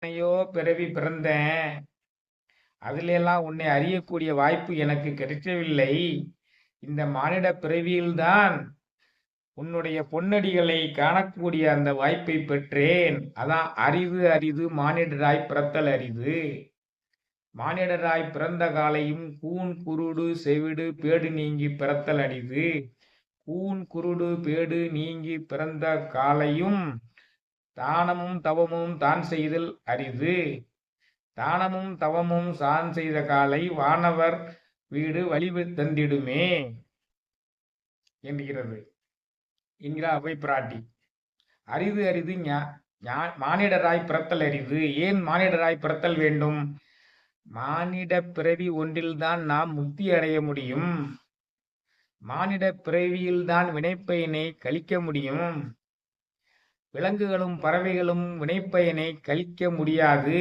எத்தனையோ பிறவி பிறந்தேன். அதிலெல்லாம் உன்னை அறியக்கூடிய வாய்ப்பு எனக்கு கிடைக்கவில்லை. இந்த மானிட பிறவியில்தான் உன்னுடைய பொன்னடிகளை காணக்கூடிய அந்த வாய்ப்பை பெற்றேன். அதான் அரிது அரிது மானிடராய் பிறத்தல் அரிது. மானிடராய் பிறந்த காலையும் கூன் குருடு செவிடு பேடு நீங்கி பிறத்தல் அரிது. கூன் குருடு பேடு நீங்கி பிறந்த காலையும் தானமும் தவமும் தான் செய்தல் அரிது. தானமும் தவமும் சான் செய்த காலை வானவர் வீடு வழிவு தந்திடுமே என்கிறது. என்கிறார் அவை பிராட்டி அரிது அரிது ஞா- ஞா- மானிடராய் பிறத்தல் அரிது. ஏன் மானிடராய் பிறத்தல் வேண்டும்? மானிட பிறவி ஒன்றில்தான் நாம் முக்தி அடைய முடியும். மானிட பிறவியில்தான் வினைப்பயனை கழிக்க முடியும். விலங்குகளும் பறவைகளும் வினைப்பயனை கழிக்க முடியாது.